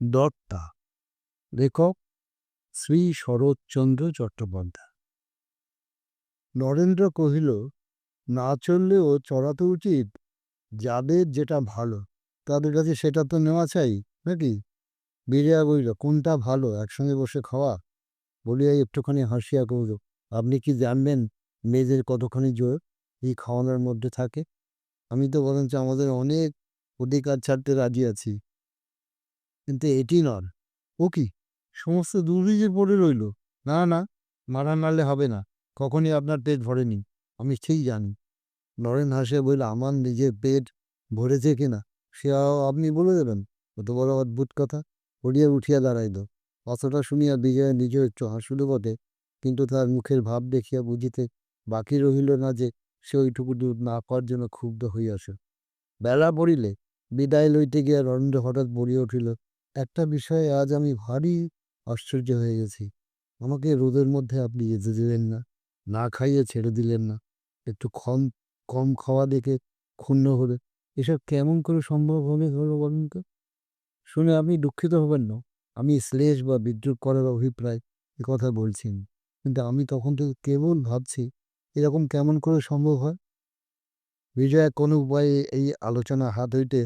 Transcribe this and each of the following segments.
দত্তা। লেখক শ্রী শরৎচন্দ্র চট্টোপাধ্যায়। নরেন্দ্র কহিল, না চললেও চড়াতে উচিত। যাদের যেটা ভালো, তাদের কাছে সেটা তো নেওয়া চাই, নাকি? বিরিয়া বলিল কোনটা ভালো? একসঙ্গে বসে খাওয়া? বলিয়া একটুখানি হাসিয়া কহিল, আপনি কি জানবেন মেয়েদের কতখানি জোর? এই খাওয়ানোর মধ্যে থাকে। আমি তো বরঞ্চ আমাদের অনেক অধিকার ছাড়তে রাজি আছি। কিন্তু এটি নয়। ও কি? সমস্ত দুর্বীজে পড়ে রইল। না না, মারা নাড়লে হবে না। কখনই আপনার পেট ভরেনি। আমি ঠিক জানি। নরেন হাসে বলল, আমার নিজের পেট ভরেছে কিনা সে আপনি বলে দেবেন। কত বড় অদ্ভুত কথা। পড়িয়া উঠিয়া দাঁড়াইল। কথাটা শুনিয়া বিজয় নিজেও একটু হাসিল বটে, কিন্তু তার মুখের ভাব দেখিয়া বুঝিতে বাকি রহিল না যে সে ওইটুকু দূর না পাওয়ার জন্য ক্ষুব্ধ হইয়াছে। বেলা পড়িলে বিদায় লইতে গিয়া নরেন্দ্র হঠাৎ বলিয়া উঠিল একটা বিষয়ে আজ আমি ভারী আশ্চর্য হয়ে গেছি। আমাকে রোদের মধ্যে আপনি যেতে দিলেন না না খাইয়ে ছেড়ে দিলেন না। একটু কম কম খাওয়া দেখে ক্ষুণ্ণ হলে এসব কেমন করে সম্ভব হবে হলো বলুন তো? শুনে আপনি দুঃখিত হবেন না। আমি শ্লেষ বা বিদ্রুপ করার অভিপ্রায় এ কথা বলছি। কিন্তু আমি তখন থেকে কেবল ভাবছি, এরকম কেমন করে সম্ভব হয়? বিজয়া কোনো উপায়ে এই আলোচনা হাত হইতে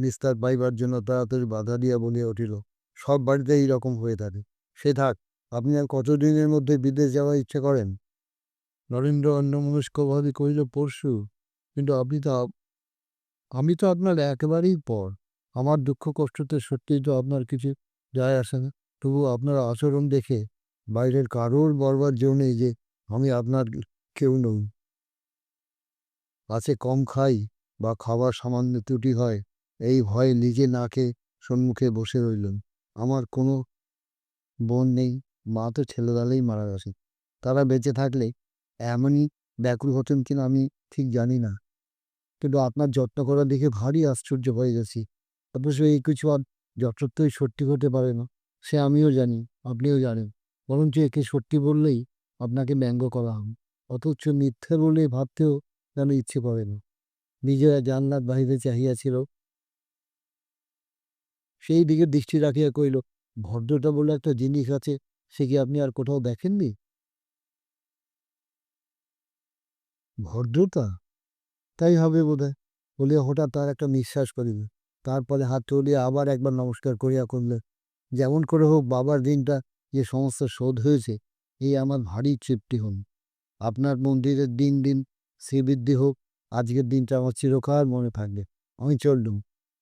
নিস্তার পাইবার জন্য তাড়াতাড়ি বাধা দিয়া বলিয়া উঠিল, সব বাড়িতে এইরকম হয়ে থাকে। সে থাক, আপনি আর কতদিনের মধ্যে বিদেশ যাওয়ার ইচ্ছে করেন? নরেন্দ্র অন্যমনস্কভাবে কহিল, পরশু, কিন্তু আপনি তো আমি তো আপনার একেবারেই পর। আমার দুঃখ কষ্টতে সত্যিই তো আপনার কিছু যায় আসে না। তবু আপনার আচরণ দেখে বাইরের কারোর বলবার জো নেই যে আমি আপনার কেউ নই। আছে কম খাই বা খাবার সামান্য ত্রুটি হয় এই ভয়ে নিজে না খেয়ে সম্মুখে বসে রইলেন আমার কোনো বোন নেই, মা তো ছেলেবেলায় মারা গেছে। তারা বেঁচে থাকলে এমনই ব্যাকুল হতেন কিনা আমি ঠিক জানি না। কিন্তু আপনার যত্ন করা দেখে ভারী আশ্চর্য হয়ে গেছি। অথচ এই কিছু আর যথার্থই সত্যি হতে পারে না, সে আমিও জানি, আপনিও জানেন। বরঞ্চ একে সত্যি বললেই আপনাকে ব্যঙ্গ করা হবে অথচ মিথ্যে বলে ভাবতেও যেন ইচ্ছে করে না। বিজয়া জানলার বাহিরে চাহিয়াছিল সেই দিকে দৃষ্টি রাখিয়া কইল ভদ্রতা বলে একটা জিনিস আছে, সে কি আপনি আর কোথাও দেখেননি? ভদ্রতা? তাই হবে বোধহয়। বলিয়া হঠাৎ তার একটা নিঃশ্বাস করিল তারপরে হাত তুলিয়া আবার একবার নমস্কার করিয়া করলে যেমন করে হোক বাবার দিনটা যে সমস্ত শোধ হয়েছে এই আমার ভারী তৃপ্তি হন আপনার মন্দিরের দিন দিন শ্রীবৃদ্ধি হোক, আজকের দিনটা আমার চিরকাল মনে থাকবে। আমি চললুম।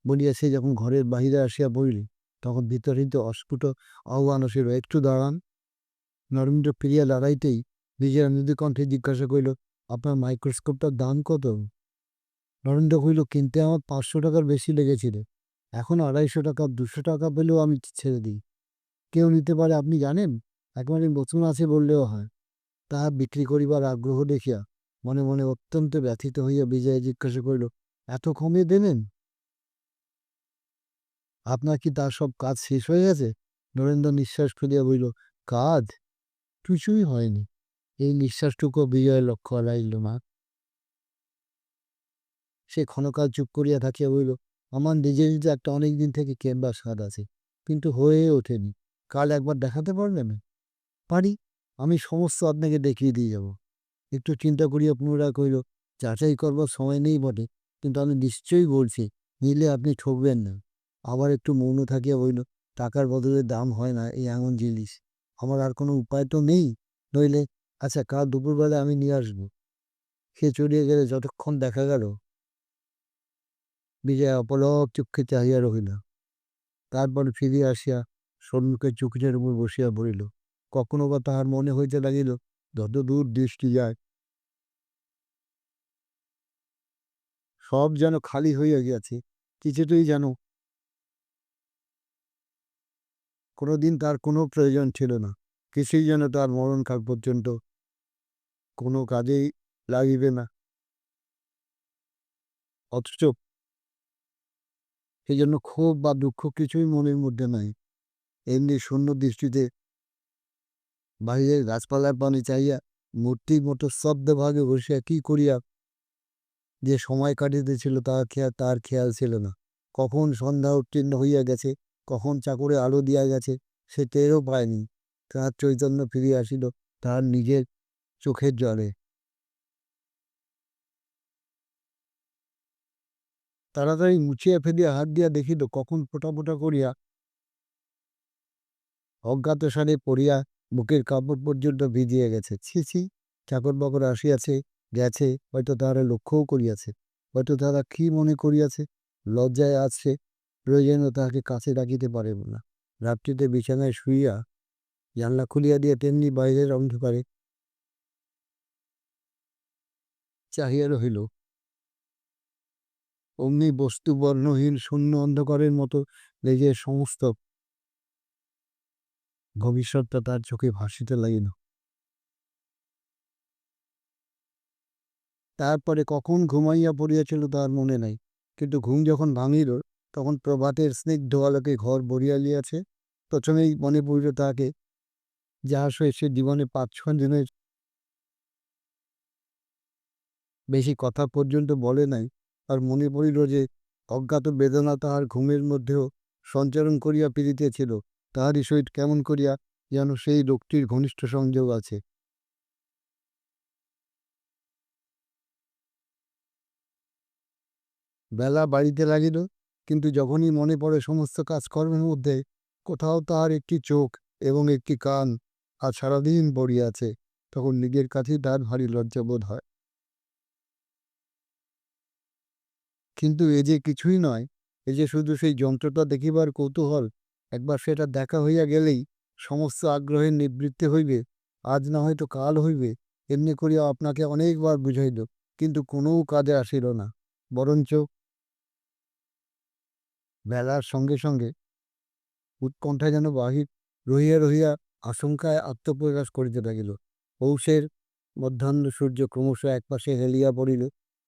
বলিয়া সে যখন ঘরের বাহিরে আসিয়া বইল তখন ভিতরিত অস্ফুট আহ্বান ছিল একটু দাঁড়ান। নরেন্দ্র ফিরিয়া দাঁড়াইতেই নিজের মৃদু কণ্ঠে জিজ্ঞাসা করিল, আপনার মাইক্রোস্কোপটার দাম কত? নরেন্দ্র কহিল, কিনতে আমার পাঁচশো টাকার বেশি লেগেছিল। এখন আড়াইশো টাকা, দুশো টাকা পেলেও আমি ছেড়ে দিই। কেউ নিতে পারে, আপনি জানেন? একেবারে নতুন আছে বললেও হয়। তাহা বিক্রি করিবার আগ্রহ দেখিয়া মনে মনে অত্যন্ত ব্যথিত হইয়া বিজয় জিজ্ঞাসা করিল, এত কমে দেবেন? আপনার কি তার সব কাজ শেষ হয়ে গেছে? নরেন্দ্র নিঃশ্বাস ফেলিয়া বলিল, কাজ কিছুই হয়নি। এই নিঃশ্বাসটুকু বিজয়ের লক্ষ্য হারাইল মা। সে ক্ষণকাল চুপ করিয়া থাকিয়া বলিল, আমার নিজের যে একটা অনেক দিন থেকে কেনবার স্বাদ আছে, কিন্তু হয়ে ওঠেনি। কাল একবার দেখাতে পারবেন পারি, আমি সমস্ত আপনাকে দেখিয়ে দিয়ে যাব। একটু চিন্তা করিয়া পুনরায় কইল যাচাই করবার সময় নেই বটে, কিন্তু আমি নিশ্চয়ই বলছি, নিলে আপনি ঠকবেন না। আবার একটু মৌন থাকিয়া বইল টাকার বদলে দাম হয় না, এই এমন জিনিস। আমার আর কোনো উপায় তো নেই। নইলে আচ্ছা কাল দুপুরবেলা আমি নিয়ে আসব সে চলিয়া গেলে যতক্ষণ দেখা গেল, বিজয় অপলক চক্ষে চাহিয়া রহিল। তারপর ফিরিয়া আসিয়া সম্মুখে চুকিনের উপর বসিয়া পড়িল। কখনো বা তাহার মনে হইতে লাগিল, যত দূর দৃষ্টি যায়। সব যেন খালি হইয়া গিয়াছে। কিছুতেই যেন কোনোদিন তার কোনো প্রয়োজন ছিল না। কিছুই যেন তার মরণকাল পর্যন্ত কোনো কাজেই লাগিবে না। অথচ সেই জন্য ক্ষোভ বা দুঃখ কিছুই মনের মধ্যে নাই। এমনি শূন্য দৃষ্টিতে বাহিরের গাছপালার পানি চাইয়া মূর্তির মতো ভাগে বসিয়া কি করিয়া যে সময় কাটিতেছিল তার খেয়াল তার খেয়াল ছিল না। কখন সন্ধ্যা উত্তীর্ণ হইয়া গেছে কখন চাকরে আলো দিয়া গেছে সে টেরও পায়নি। তার চৈতন্য ফিরিয়া আসিল তার নিজের চোখের জলে। তাড়াতাড়ি মুছিয়া ফেলিয়া হাত দিয়া দেখিল কখন ফোটা ফোটা করিয়া অজ্ঞাত সারে পড়িয়া বুকের কাপড় পর্যন্ত ভিজিয়া গেছে। ছি ছি, চাকর বাকর আসিয়াছে, গেছে, হয়তো তাহারা লক্ষ্যও করিয়াছে, হয়তো তারা কি মনে করিয়াছে, লজ্জায় আছে প্রয়োজনও তাহাকে কাছে ডাকিতে পারিব না। রাত্রিতে বিছানায় শুইয়া জানলা খুলিয়া দিয়া তেমনি বাইরের অন্ধকারে চাহিয়া রহিল। অমনি বস্তু বর্ণহীন শূন্য অন্ধকারের মতো নিজের সমস্ত ভবিষ্যৎটা তার চোখে ভাসিতে লাগিল। তারপরে কখন ঘুমাইয়া পড়িয়াছিল তার মনে নাই, কিন্তু ঘুম যখন ভাঙিল তখন প্রভাতের স্নিগ্ধ আলোকে ঘর ভরিয়া লিয়াছে প্রথমেই মনে পড়িল তাহাকে যাহা সহিত সে জীবনে পাঁচ ছ দিনের বেশি কথা পর্যন্ত বলে নাই। আর মনে পড়িল যে, অজ্ঞাত বেদনা তাহার ঘুমের মধ্যেও সঞ্চারণ করিয়া ফিরিতেছিল। তাহারই সহিত কেমন করিয়া যেন সেই লোকটির ঘনিষ্ঠ সংযোগ আছে। বেলা বাড়িতে লাগিল। কিন্তু যখনই মনে পড়ে সমস্ত কাজকর্মের মধ্যে, কোথাও তাহার একটি চোখ এবং একটি কান আর সারাদিন আছে, তখন নিজের কাছেই তার ভারী লজ্জাবোধ হয়। কিন্তু এ যে কিছুই নয়, এ যে শুধু সেই যন্ত্রটা দেখিবার কৌতূহল, একবার সেটা দেখা হইয়া গেলেই সমস্ত আগ্রহের নিবৃত্তি হইবে, আজ না হয়তো কাল হইবে, এমনি করিয়া আপনাকে অনেকবার বুঝাইল, কিন্তু কোনো কাজে আসিল না, বরঞ্চ বেলার সঙ্গে সঙ্গে উৎকণ্ঠা যেন বাহির রহিয়া রহিয়া আশঙ্কায় আত্মপ্রকাশ করিতে লাগিল। পৌষের মধ্যাহ্ন সূর্য ক্রমশ একপাশে হেলিয়া পড়িল।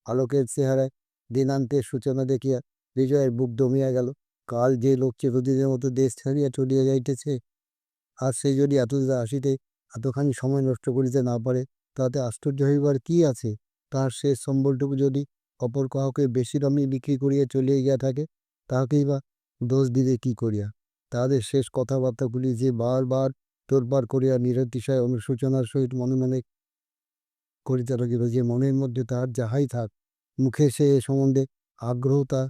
আলোকের চেহারায় দিনান্তের সূচনা দেখিয়া বিজয়ের বুক দমিয়া গেল। কাল যে লোক চিরদিনের মতো দেশ ছাড়িয়া চলিয়া যাইতেছে, আর সে যদি এতদূর আসিতে এতখানি সময় নষ্ট করিতে না পারে, তাতে আশ্চর্য হইবার কি আছে? তাহার শেষ সম্বলটুকু যদি অপর কাহাকে বেশি দামে বিক্রি করিয়া চলিয়া গিয়া থাকে তাহাকেই বা দোষ দিলে কি করিয়া? তাহাদের শেষ কথাবার্তাগুলি যে বারবার তোরবার করিয়া নিরতিশয় অনুশোচনার সহিত মনে মনে করিতে লাগিল, যে মনের মধ্যে তাহার যাহাই থাক, মুখে সে এ সম্বন্ধে আগ্রহতা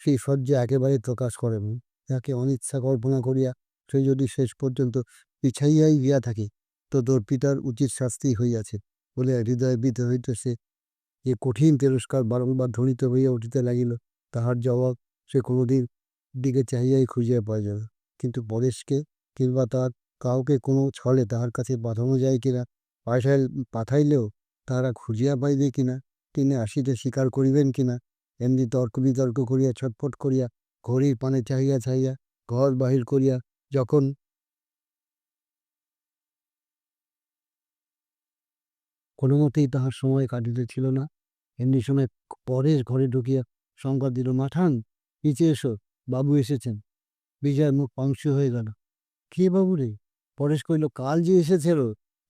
সেই সহ্যে একেবারে প্রকাশ করেন যাকে অনিচ্ছা কল্পনা করিয়া সে যদি শেষ পর্যন্ত পিছাইয়াই গিয়া থাকে, তো তোর পিতার উচিত শাস্তি হইয়াছে বলে হৃদয় বিত হইতেছে যে কঠিন তিরস্কার বারংবার ধ্বনিত হইয়া উঠিতে লাগিল। তাহার জবাব সে কোনোদিন দিকে চাহিয়াই খুঁজিয়া পাওয়া যাবে কিন্তু পরেশকে কিংবা তার কাউকে কোনো ছলে তাহার কাছে পাঠানো যায় কিনা, পাঠাইল পাঠাইলেও তাহারা খুঁজিয়া পাইবে কিনা তিনি আসিতে স্বীকার করিবেন কিনা, এমনি তর্ক বিতর্ক করিয়া, ছটফট করিয়া, ঘড়ির পানে চাহিয়া চাহিয়া, ঘর বাহির করিয়া, যখন কোনো মতেই তাহার সময় কাটিতেছিল না, এমনি সময় পরেশ ঘরে ঢুকিয়া সংবাদ দিল মাঠান, নিচে এসো, বাবু এসেছেন। বিজয়ের মুখ পাংশু হয়ে গেল। কে বাবু রে? পরেশ কইল কাল যে এসেছিল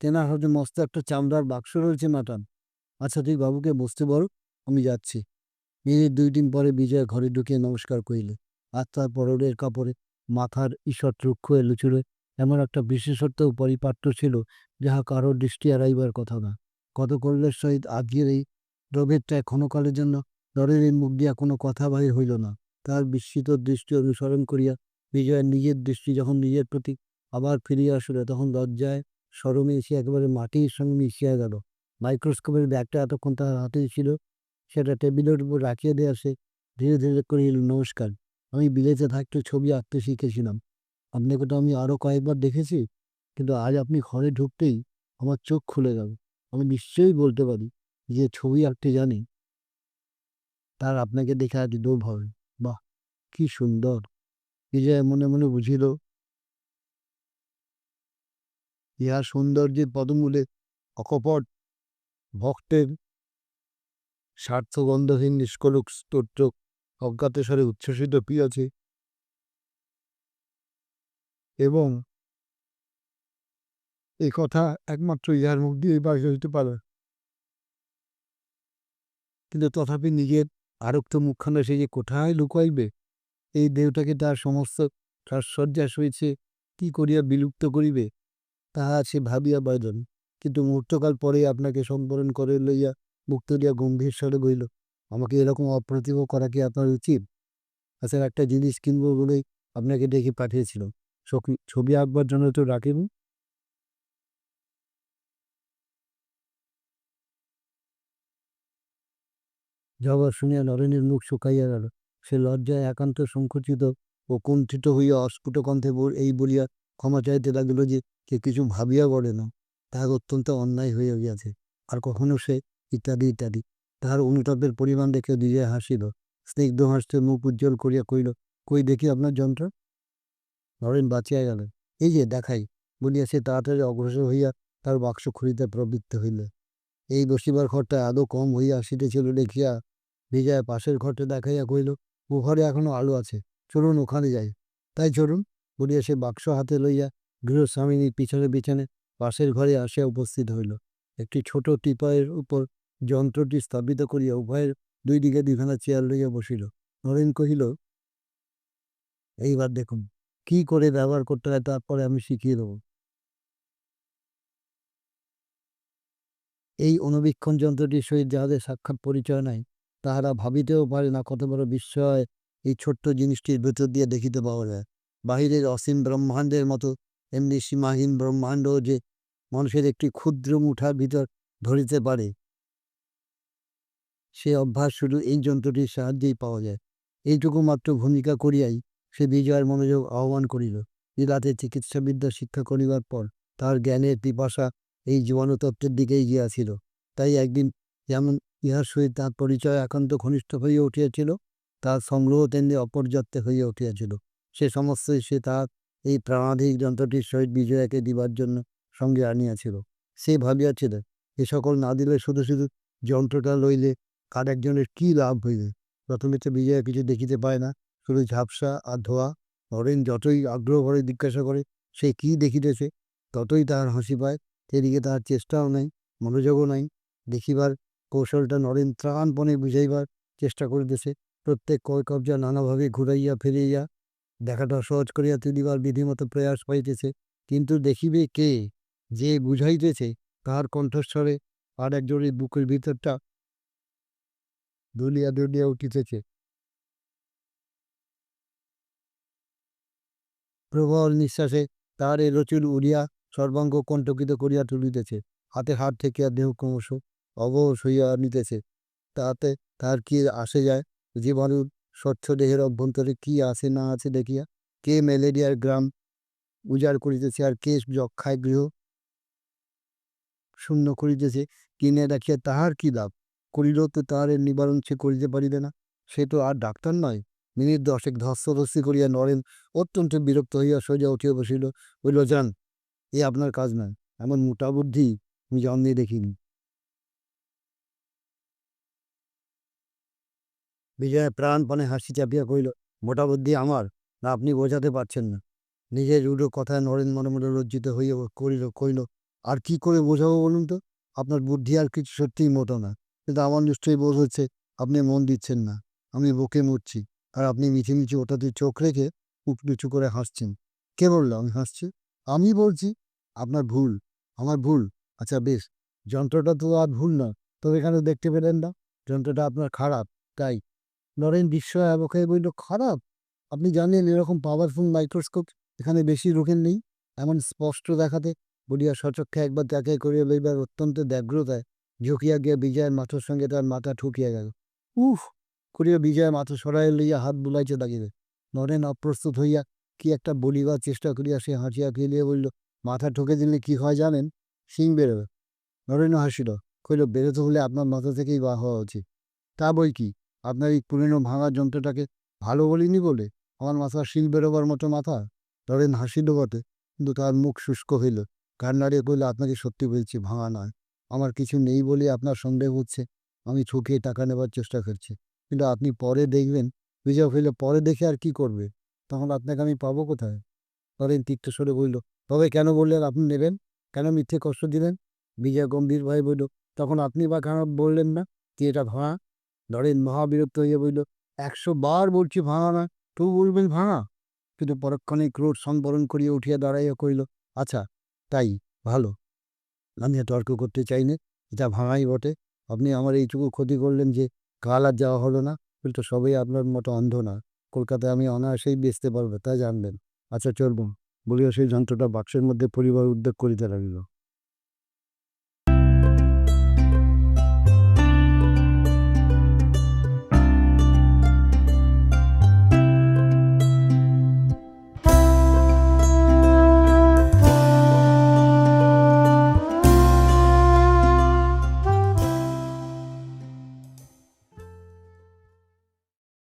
তেনার হাতে মস্ত একটা চামড়ার বাক্স রয়েছে মাঠান। আচ্ছা তুই বাবুকে বসতে বল, আমি যাচ্ছি। মিনিট দুই দিন পরে বিজয় ঘরে ঢুকিয়ে নমস্কার করিল আর তার পরনের কাপড়ে মাথার ঈষৎ রুক্ষ লুচুরে এমন একটা বিশেষত্ব পরিপাট্য ছিল যাহা কারোর দৃষ্টি এড়াইবার কথা না। কত কল্যের সহিত আজকের এই দ্রবেরটায় ক্ষণকালের জন্য নরেনের মুখ দিয়া কোনো কথা বাহির হইল না। তার বিস্মিত দৃষ্টি অনুসরণ করিয়া বিজয়ের নিজের দৃষ্টি যখন নিজের প্রতি আবার ফিরিয়া আসিল, তখন লজ্জায় সরমে এসে একেবারে মাটির সঙ্গে মিশিয়া গেল। মাইক্রোস্কোপের ব্যাগটা এতক্ষণ তার হাতে ছিল, সেটা টেবিলের উপর রাখিয়ে দিয়ে আসে ধীরে ধীরে করিল নমস্কার, আমি বিলেতে থাকতে ছবি আঁকতে শিখেছিলাম। আপনাকে তো আমি আরও কয়েকবার দেখেছি, কিন্তু আজ আপনি ঘরে ঢুকতেই আমার চোখ খুলে গেল। আমি নিশ্চয়ই বলতে পারি যে ছবি আঁকতে জানি। তার আপনাকে দেখে আজ লোভ হবে। বাহ, কি সুন্দর। বিজয় মনে মনে বুঝিল। ইহা সৌন্দর্যের পদমূলে অকপট ভক্তের স্বার্থগন্ধহীন নিষ্কলুক স্তোত্র অজ্ঞাতস্বরে উচ্ছ্বসিত পিয়াছে এবং এ কথা একমাত্র ইহার মুখ দিয়েই বাহির হইতে পারে। কিন্তু তথাপি নিজের আরক্ত মুখখানা সে যে কোথায় লুকাইবে? এই দেহটাকে তার সমস্ত সাজসজ্জা সইছে কি করিয়া বিলুপ্ত করিবে? তাহা সে ভাবিয়া বাইলেন কিন্তু মুহূর্তকাল পরেই আপনাকে সম্বরণ করে লইয়া মুখ তুলিয়া গম্ভীর স্বরে বইল আমাকে এরকম অপ্রতিভ করা কি আপনার উচিত? আচ্ছা একটা জিনিস কিনবো বলেই আপনাকে ডেকে পাঠিয়েছিল ছবি- আঁকবার জন্য তো রাখেন জবাব শুনিয়া নরেনের মুখ শুকাইয়া গেল। সে লজ্জায় একান্ত সংকুচিত ও কুণ্ঠিত হইয়া অস্ফুট কণ্ঠে এই বলিয়া ক্ষমা চাইতে লাগিল যে, সে কিছু ভাবিয়া বলে না। তাহার অত্যন্ত অন্যায় হইয়া গিয়াছে। আর কখনো সে ইত্যাদি ইত্যাদি। তাহার অনুতাপের পরিমাণ দেখে নিজে হাসিল। স্নিগ্ধ হাসতে মুখ উজ্জ্বল করিয়া কইল কই দেখি আপনার যন্ত্র? নরেন বাঁচিয়া গেল। এই যে, দেখাই। বলিয়া সে তাড়াতাড়ি অগ্রসর হইয়া তার বাক্স খুঁড়িতে প্রবৃত্ত হইল। এই বসিবার ঘরটা আদৌ কম হইয়া আসিতেছিল দেখিয়া বিজয় পাশের ঘরটা দেখাইয়া কহিল, ও ঘরে এখনও আলো আছে, চলুন ওখানে যাই। তাই চলুন, বলিয়া সে বাক্স হাতে লইয়া গৃহস্বামিনীর পিছনে পিছনে পাশের ঘরে আসিয়া উপস্থিত হইল। একটি ছোট টিপায়ের উপর যন্ত্রটি স্থাপিত করিয়া উভয়ের দুই দিকে দুইখানা চেয়ার লইয়া বসিল। নরেন কহিল, এইবার দেখুন, কি করে ব্যবহার করতে হয় তারপরে আমি শিখিয়ে দেবো। এই অনুবীক্ষণ যন্ত্রটির সহিত যাহাদের সাক্ষাৎ পরিচয় নাই তাহারা ভাবিতেও পারে না কত বড় বিস্ময় এই ছোট্ট জিনিসটির ভেতর দিয়ে দেখিতে পাওয়া যায়। বাহিরের অসীম ব্রহ্মাণ্ডের মতো, এমনি সীমাহীন ব্রহ্মাণ্ড যে মানুষের একটি ক্ষুদ্র মুঠার ভিতর ধরিতে পারে। সে অভ্যাস শুধু এই যন্ত্রটির সাহায্যেই পাওয়া যায়। এইটুকু মাত্র ভূমিকা করিয়াই সে বিজয়ের মনোযোগ আহ্বান করিল। বিলাতে চিকিৎসাবিদ্যা শিক্ষা করিবার পর তার জ্ঞানের পিপাসা এই জীবাণুতত্ত্বের দিকেই গিয়াছিল। তাই একদিন যেমন ইহার সহিত তার পরিচয় একান্ত ঘনিষ্ঠ হইয়া উঠিয়াছিল, তার সংগ্রহ তেমনি অপর্যাপ্ত হইয়া উঠিয়াছিল। সে সমস্তই সে তার এই প্রাণাধিক যন্ত্রটির সহিত বিজয়াকে দিবার জন্য সঙ্গে আনিয়াছিল। সে ভাবিয়াছিল, এ সকল না দিলে শুধু শুধু যন্ত্রটা লইলে কার একজনের কী লাভ হইবে? প্রথমে তো বিজয়া কিছু দেখিতে পায় না, শুধু ঝাপসা আর ধোয়া। নরেন যতই আগ্রহ করে জিজ্ঞাসা করে, সে কি দেখিতেছে? ততই তাহার হাসি পায়। সেদিকে তাহার চেষ্টাও নাই, মনোযোগও নাই। দেখিবার কৌশলটা নরেন ত্রাণপণে বুঝাইবার চেষ্টা করিতেছে। প্রত্যেক কয় কবজা নানাভাবে ঘুরাইয়া ফিরাইয়া দেখাটা সহজ করিয়া তুলিবার বিধিমতো প্রয়াস পাইতেছে কিন্তু দেখিবে কে যে বুঝাইতেছে, তাহার কণ্ঠস্বরে আর একজনের বুকের ভিতরটা দুলিয়া দুলিয়া উঠিতেছে। প্রবল নিঃশ্বাসে তাহার এ রচুল উড়িয়া সর্বাঙ্গ কণ্টকিত করিয়া তুলিতেছে। হাতে হাত ঠেকিয়া দেহ ক্রমশ অবশ হইয়া নিতেছে। তাতে তার কি আসে যায়? জীবাণুর স্বচ্ছ দেহের অভ্যন্তরে কি আছে না আছে দেখিয়া কে ম্যালেরিয়ার গ্রাম উজাড় করিতেছে আর কে যক্ষায় গৃহ শূন্য করিতেছে? কিনে রাখিয়া তাহার কি লাভ? করিল তো তাহার নিবারণ সে করিতে পারিবে না। সে তো আর ডাক্তার নয়। মিনিট দশেক ধস্তাধস্তি করিয়া নরেন অত্যন্ত বিরক্ত হইয়া সোজা উঠিয়া বসিল। বলিল, যান, এ আপনার কাজ নয়। এমন মোটা বুদ্ধি আমি জন্মে দেখিনি। বিজয় প্রাণপণে হাসি চাপিয়া কহিল, মোটা বুদ্ধি আমার, না আপনি বোঝাতে পারছেন না নিজের রুড়ো কথায় নরেন মনে মনে লজ্জিত হইয়া করিল কইল আর কি করে বোঝাবো বলুন তো? আপনার বুদ্ধি আর কিছু সত্যিই মোটো না। কিন্তু আমার নিশ্চয়ই বোধ হচ্ছে আপনি মন দিচ্ছেন না। আমি বুকে মরছি আর আপনি মিছিমিছি ওটাতে চোখ রেখে উঁচু করে হাসছেন। কে বলল আমি হাসছি? আমি বলছি, আপনার ভুল, আমার ভুল। আচ্ছা বেশ, যন্ত্রটা তো আর ভুল না। তবে এখানে দেখতে পেলেন না, যন্ত্রটা আপনার খারাপ, তাই নরেন বিস্ময় অবক্ষয় বলল খারাপ। আপনি জানেন এরকম পাওয়ারফুল মাইক্রোস্কোপ এখানে বেশি রোগের নেই। এমন স্পষ্ট দেখাতে বলিয়া সচক্ষে একবার তাকে করিয়া লইবার অত্যন্ত ব্যগ্রতায় ঝুঁকিয়া গিয়া বিজয়ের মাথার সঙ্গে তার মাথা ঠুকিয়া গেল। উফ! করিয়া বিজয় মাথা সরাইয়া লইয়া হাত বুলাইতে লাগিল। নরেন অপ্রস্তুত হইয়া কি একটা বলিবার চেষ্টা করিয়া সে হাসিয়া ফেলিয়া বলিল, মাথা ঠকে দিলে কি হয় জানেন? শিং বেরোবে নরেন হাসিল কইল বেরোতে হলে আপনার মাথা থেকেই বা হওয়া উচিত। তা বই কি? আপনার এই পুরনো ভাঙা যন্ত্রটাকে ভালো বলিনি বলে? আমার মাথা শিল বেরোবার মতো মাথা? নরেন হাসিল বটে। কিন্তু তার মুখ শুষ্ক হইল। কার নাড়িয়ে কইল আপনাকে সত্যি বলছি, ভাঙা নয়। আমার কিছু নেই বলে আপনার সন্দেহ হচ্ছে। আমি ঠকিয়ে টাকা নেবার চেষ্টা করছি। কিন্তু আপনি পরে দেখবেন। বিজয় হইল পরে দেখে আর কি করবে? তখন আপনাকে আমি পাবো কোথায়? নরেন তিক্ত সরে বলল, তবে কেন বললেন আপনি নেবেন? কেন মিথ্যে কষ্ট দিলেন? বিজয় গম্ভীর ভাই বলল, তখন আপনি বা কেন বললেন না কি এটা ভাঙা? নরেন মহাবিরক্ত হইয়া বলিল, একশো বার বলছি ভাঙা না, তবু বলবেন ভাঙা? কিন্তু পরক্ষণে ক্রোধ সংবরণ করিয়া উঠিয়া দাঁড়াইয়া কহিল আচ্ছা তাই, ভালো। আমি তর্ক করতে চাই না এটা ভাঙাই বটে। আপনি আমার এইটুকু ক্ষতি করলেন যে, কাল আর যাওয়া হলো না। কিন্তু সবাই আপনার মতো অন্ধ না। কলকাতায় আমি অনায়াসেই বেচতে পারব, তা জানবেন। আচ্ছা চলবো। বলিয়া সেই যন্ত্রটা বাক্সের মধ্যে পরিবার উদ্যোগ করিতে লাগিল।